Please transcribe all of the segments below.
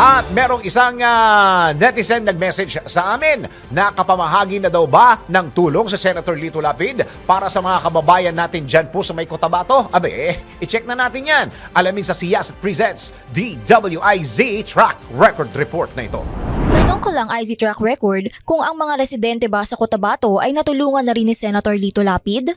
At merong isang ah, netizen nag-message sa amin na kapamahagi na daw ba ng tulong sa Senator Lito Lapid para sa mga kababayan natin dyan po sa may Cotabato? Abe, i-check na natin yan. Alamin sa Siyasat Presents DWIZ Track Record Report na ito. Tanong ko lang IZ track record kung ang mga residente ba sa Cotabato ay natulungan na rin ni Senator Lito Lapid?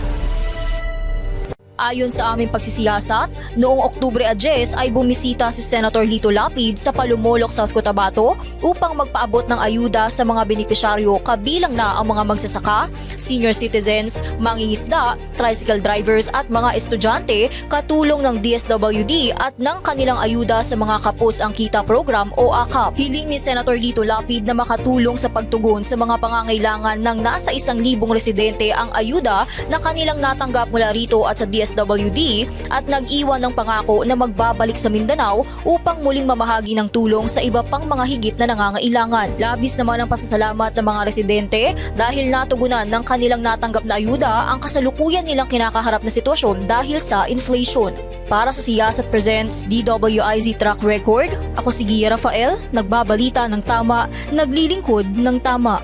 Ayon sa aming pagsisiyasat, noong Oktubre 10 ay bumisita si Senator Lito Lapid sa Palumolok, South Cotabato upang magpaabot ng ayuda sa mga benepisyaryo kabilang na ang mga magsasaka, senior citizens, mangingisda, tricycle drivers at mga estudyante katulong ng DSWD at ng kanilang ayuda sa mga kapos ang kita program o AKAP. Hiling ni Senator Lito Lapid na makatulong sa pagtugon sa mga pangangailangan ng nasa isang libong residente ang ayuda na kanilang natanggap mula rito at sa DSWD at nag-iwan ng pangako na magbabalik sa Mindanao upang muling mamahagi ng tulong sa iba pang mga higit na nangangailangan. Labis naman ang pasasalamat ng mga residente dahil natugunan ng kanilang natanggap na ayuda ang kasalukuyan nilang kinakaharap na sitwasyon dahil sa inflation. Para sa Siyasat Presents DWIZ Track Record, ako si Gia Rafael, nagbabalita ng tama, naglilingkod ng tama.